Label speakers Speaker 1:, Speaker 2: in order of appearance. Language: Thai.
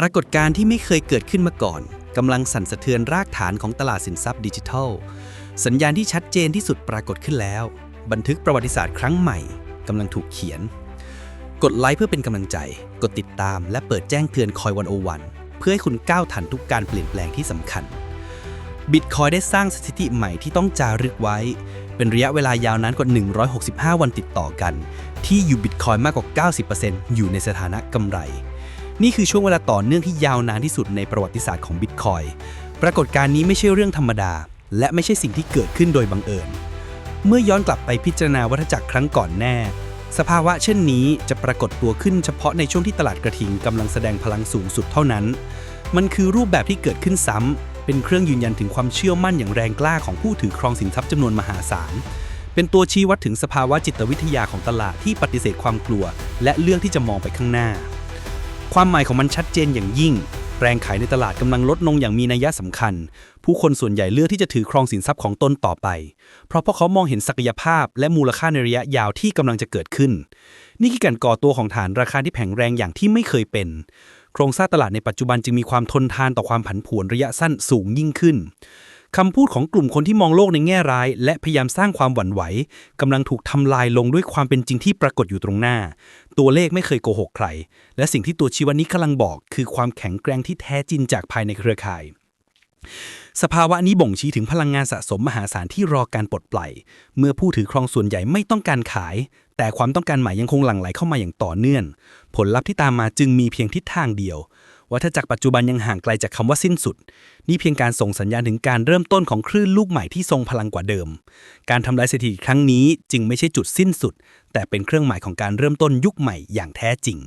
Speaker 1: ปรากฏการณ์ที่ไม่เคยเกิดขึ้นมาก่อนกำลังสั่นสะเทือนรากฐานของตลาดสินทรัพย์ดิจิทัล สัญญาณที่ชัดเจนที่สุดปรากฏขึ้นแล้ว บันทึกประวัติศาสตร์ครั้งใหม่กำลังถูกเขียน กดไลค์เพื่อเป็นกำลังใจ กดติดตามและเปิดแจ้งเตือนคอยวันโอวันเพื่อให้คุณก้าวทันทุกการเปลี่ยนแปลงที่สำคัญบิตคอยได้สร้างสถิติใหม่ที่ต้องจารึกไว้ เป็นระยะเวลายาวนานกว่า 165 วันติดต่อกัน ที่อยู่บิตคอยมากกว่า 90%อยู่ในสถานะกำไร นี่คือช่วงเวลาต่อเนื่องที่ยาวนานที่สุดในประวัติศาสตร์ของบิตคอยปรากฏการณ์นี้ไม่ใช่เรื่องธรรมดา และไม่ใช่สิ่งที่เกิดขึ้นโดยบังเอิญ เมื่อย้อนกลับไปพิจารณาวัฏจักรครั้งก่อนแน่ สภาวะเช่นนี้จะปรากฏตัวขึ้นเฉพาะในช่วงที่ตลาดกระทิงกำลังแสดงพลังสูงสุดเท่านั้น มันคือรูปแบบที่เกิดขึ้นซ้ำเป็นเครื่องยืนยันถึงความเชื่อมั่นอย่างแรงกล้าของผู้ถือครองสินทรัพย์จำนวนมหาศาลเป็นตัวชี้วัดถึงสภาวะจิตวิทยาของตลาดที่ปฏิเสธความกลัว และเลือกที่จะมองไปข้างหน้า ความหมายของมันชัดเจนอย่างยิ่ง แรงขายในตลาดกำลังลดลงอย่างมีนัยสำคัญ ผู้คนส่วนใหญ่เลือกที่จะถือครองสินทรัพย์ของตนต่อไป เพราะพวกเขามองเห็นศักยภาพและมูลค่าในระยะยาวที่กำลังจะเกิดขึ้น นี่คือการก่อตัวของฐานราคาที่แข็งแรงอย่างที่ไม่เคยเป็นโครงสร้างตลาดในปัจจุบันจึงมีความทนทานต่อความผันผวนระยะสั้นสูงยิ่งขึ้น คำพูดของกลุ่มคนที่มองโลกในแง่ร้าย และพยายามสร้างความหวั่นไหวกำลังถูกทำลายลงด้วยความเป็นจริงที่ปรากฏอยู่ตรงหน้า ตัวเลขไม่เคยโกหกใคร และสิ่งที่ตัวชีวัดนี้กำลังบอก คือความแข็งแกร่งที่แท้จริงจากภายในเครือข่าย สภาวะนี้บ่งชี้ถึงพลังงานสะสมมหาศาลที่รอการปลดปล่อย เมื่อผู้ถือครองส่วนใหญ่ไม่ต้องการขาย แต่ความต้องการใหม่ยังคงหลั่งไหลเข้ามาอย่างต่อเนื่อง ผลลัพธ์ที่ตามมาจึงมีเพียงทิศทางเดียว วัฏจักรปัจจุบันยังห่างไกลจากคำว่าสิ้นสุด นี่เพียงการส่งสัญญาณถึงการเริ่มต้นของคลื่นลูกใหม่ที่ทรงพลังกว่าเดิม การทำลายสถิติครั้งนี้จึงไม่ใช่จุดสิ้นสุด แต่เป็นเครื่องหมายของการเริ่มต้นยุคใหม่อย่างแท้จริง